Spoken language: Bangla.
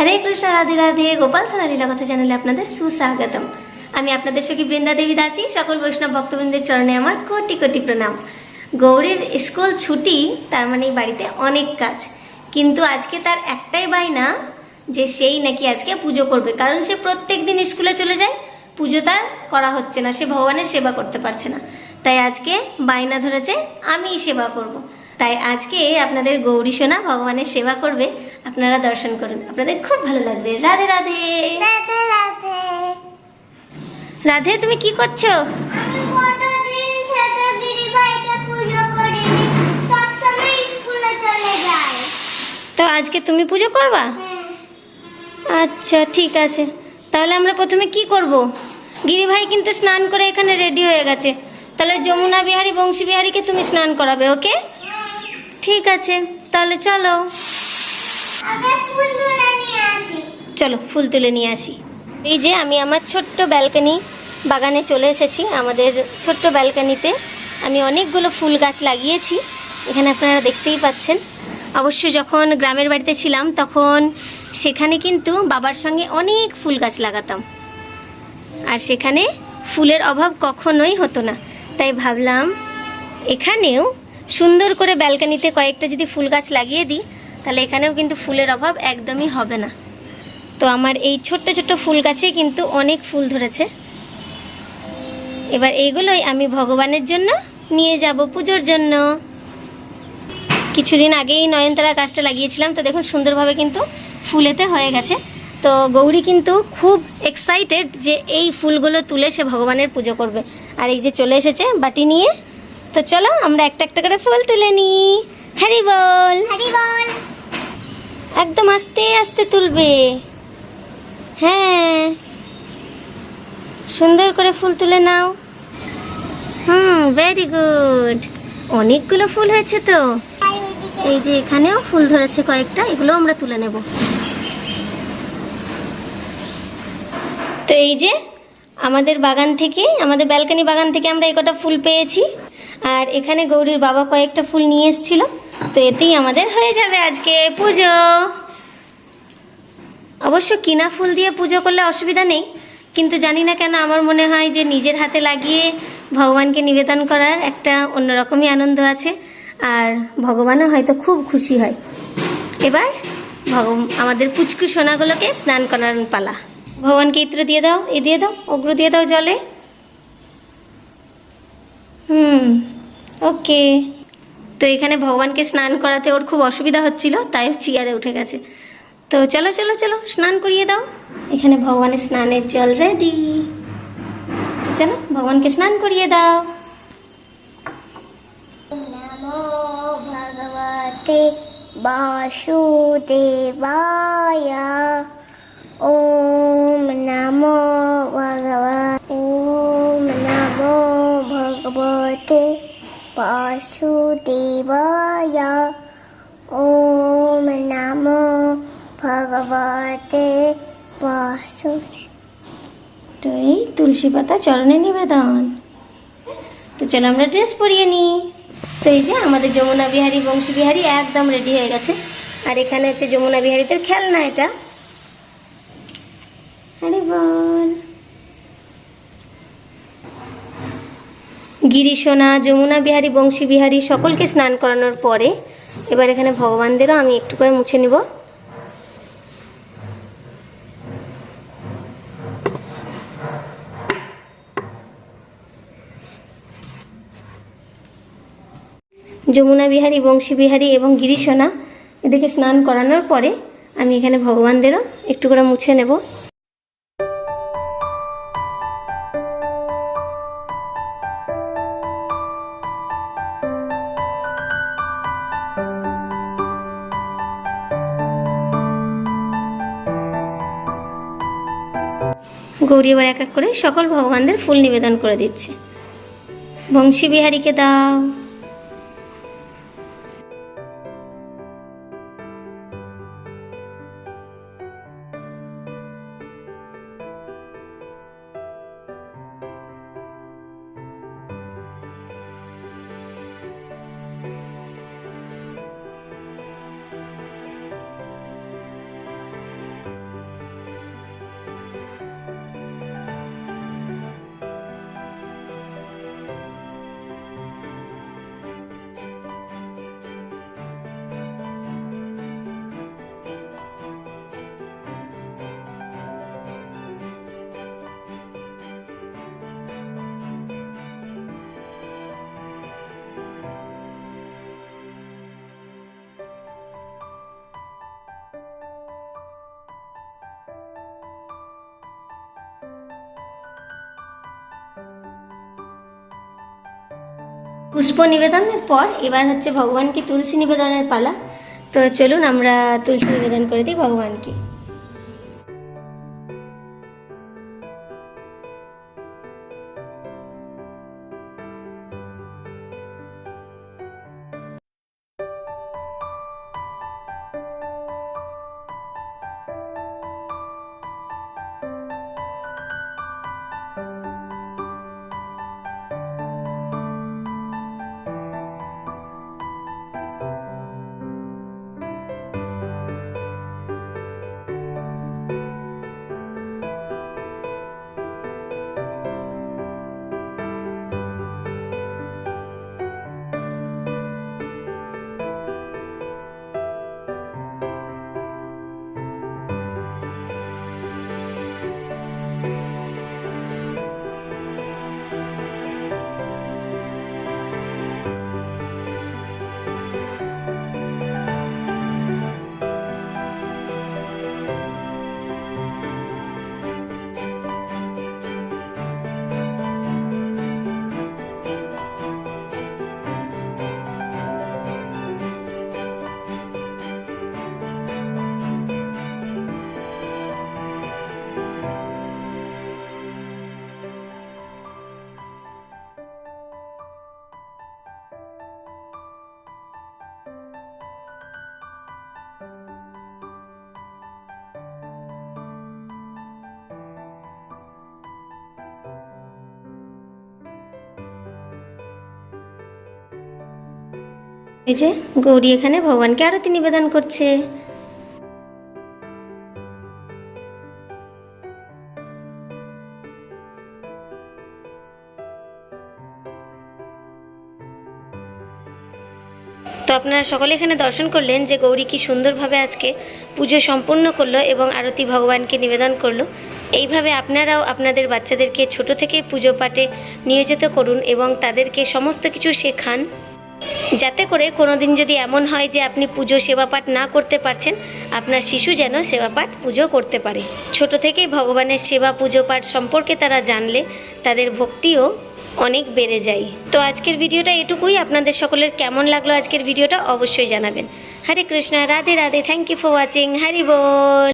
হরে কৃষ্ণ, রাধে রাধে। গোপাল সোনা লীলা কথা চ্যানেলে আপনাদের সুস্বাগতম। আমি আপনাদের সখী বৃন্দা দেবী দাসী, সকল বৈষ্ণব ভক্তবৃন্দের চরণে আমার কোটি কোটি প্রণাম। গৌরীর স্কুল ছুটি, তার মানে বাড়িতে অনেক কাজ। কিন্তু আজকে তার একটাই বায়না, যে সেই নাকি আজকে পুজো করবে। কারণ সে প্রত্যেক দিন স্কুলে চলে যায়, পুজো তার করা হচ্ছে না। সে ভগবানের সেবা করতে পারছে না। তাই আজকে বায়না ধরেছে, আমিই সেবা করব। তাই আজকে আপনাদের গৌরী সোনা ভগবানের সেবা করবে। আপনারা দর্শন করুন। আপনাদের খুব ভালো লাগবে। রাধে রাধে। রাধে তুমি কি করছ? তো আজকে তুমি পুজো করবা? হ্যাঁ। আচ্ছা ঠিক আছে। তাহলে আমরা প্রথমে কি করব? গিরি ভাই কিন্তু স্নান করে এখানে রেডি হয়ে গেছে। তাহলে যমুনা বিহারী বংশী বিহারীকে তুমি স্নান করাবে ওকে? ঠিক আছে তাহলে চলো। চলো ফুল তুলে নিয়ে আসি। এই যে আমি আমার ছোট্ট ব্যালকনি বাগানে চলে এসেছি। আমাদের ছোট্ট ব্যালকনিতে আমি অনেকগুলো ফুল গাছ লাগিয়েছি। এখানে আপনারা দেখতেই পাচ্ছেন। অবশ্য যখন গ্রামের বাড়িতে ছিলাম তখন সেখানে কিন্তু বাবার সঙ্গে অনেক ফুল গাছ লাগাতাম। আর সেখানে ফুলের অভাব কখনোই হতো না। তাই ভাবলাম এখানেও সুন্দর করে ব্যালকনিতে কয়েকটা যদি ফুল গাছ লাগিয়ে দিই, তাহলে এখানেও কিন্তু ফুলের অভাব একদমই হবে না। তো আমার এই ছোট্ট ছোট্ট ফুল গাছে কিন্তু অনেক ফুল ধরেছে। এবার এইগুলোই আমি ভগবানের জন্য নিয়ে যাব পুজোর জন্য। কিছুদিন আগেই নয়নতারা গাছটা লাগিয়েছিলাম, তো দেখুন সুন্দরভাবে কিন্তু ফুলেতে হয়ে গেছে। তো গৌরী কিন্তু খুব এক্সাইটেড যে এই ফুলগুলো তুলে সে ভগবানের পুজো করবে। আর এই যে চলে এসেছে বাটি নিয়ে তো চলো আমরা একটা একটা করে ফুল তুলে নিই। হ্যারি বল। হ্যারি বল। একদম আস্তে আস্তে তুলবে। হ্যাঁ। সুন্দর করে ফুল তুলে নাও। হুম ভেরি গুড অনেকগুলো ফুল হয়েছে তো। এই যে এখানেও ফুল ধরেছে কয়েকটা এগুলো আমরা তুলে নেব। তো এই যে আমাদের বাগান থেকে, আমাদের ব্যালকনি বাগান থেকে আমরা এই কটা ফুল পেয়েছি। আর এখানে গৌরীর বাবা কয়েকটা ফুল নিয়ে এসেছিল। তো এতেই আমাদের হয়ে যাবে আজকে পুজো। অবশ্য কিনা ফুল দিয়ে পুজো করলে অসুবিধা নেই, কিন্তু জানি না কেন আমার মনে হয় যে নিজের হাতে লাগিয়ে ভগবানকে নিবেদন করার একটা অন্যরকমই আনন্দ আছে। আর ভগবানও হয়তো খুব খুশি হয়। এবার ভগ আমাদের পুচকু সোনাগুলোকে স্নান করার পালা। ভগবানকে ইত্র দিয়ে দাও, এ দিয়ে দাও, অগ্র দিয়ে দাও জলে। হুম, ওকে। তো এখানে ভগবানকে স্নান করাতে ওর খুব অসুবিধা হচ্ছিল, তাই চেয়ারে উঠে গেছে। তো চলো চলো চলো, স্নান করিয়ে দাও। এখানে ভগবানের স্নানের জল রেডি তো চলো, ভগবানকে স্নান করিয়ে দাও। ভগবতে বাসুদেবায়। ওম নমো ভগবত, ওম নমো ভগবতে, বাসুদেবায়। ওম নমো ভগবতে বাসু তো এই তুলসী পাতা চরণে নিবেদন। তো চলো আমরা ড্রেস পরিয়ে নিই। তো এই যে আমাদের যমুনা বিহারী, বংশী বিহারী একদম রেডি হয়ে গেছে। আর এখানে হচ্ছে যমুনা বিহারীদের খেলনা এটা। আরে বল। গিরিশোনা যমুনা বিহারী, বংশী বিহারী সকলকে স্নান করানোর পরে এবার এখানে ভগবানদেরও আমি একটু করে মুছে নিব। যমুনা বিহারী, বংশী বিহারী এবং গিরিশোনা এদেরকে স্নান করানোর পরে আমি এখানে ভগবানদেরও একটু করে মুছে নেব। গৌরী এবার এক এক করে সকল ভগবানদের ফুল নিবেদন করে দিচ্ছে। বংশী বিহারীকে দাও। পুষ্প নিবেদনের পর এবার হচ্ছে ভগবানকে তুলসী নিবেদনের পালা। তো চলুন আমরা তুলসী নিবেদন করে দিই ভগবানকে। এই যে গৌরী এখানে, ভগবানকে আরতি নিবেদন করছে। তো আপনারা সকলে এখানে দর্শন করলেন যে গৌরী কি সুন্দরভাবে আজকে পুজো সম্পূর্ণ করল এবং আরতি ভগবানকে নিবেদন করল। এইভাবে আপনারাও আপনাদের বাচ্চাদেরকে ছোট থেকে পুজো পাঠে নিয়োজিত করুন এবং তাদেরকে সমস্ত কিছু শেখান। যাতে করে কোনো দিন যদি এমন হয় যে আপনি পুজো সেবা পাঠ না করতে পারছেন, আপনার শিশু যেন সেবা পাঠ পুজো করতে পারে। ছোট থেকেই ভগবানের সেবা পুজো পাঠ সম্পর্কে তারা জানলে তাদের ভক্তিও অনেক বেড়ে যায়। তো আজকের ভিডিওটা এটুকুই। আপনাদের সকলের কেমন লাগল আজকের ভিডিওটা অবশ্যই জানাবেন। Hare Krishna, Radhe Radhe. Thank you for watching Hari ball.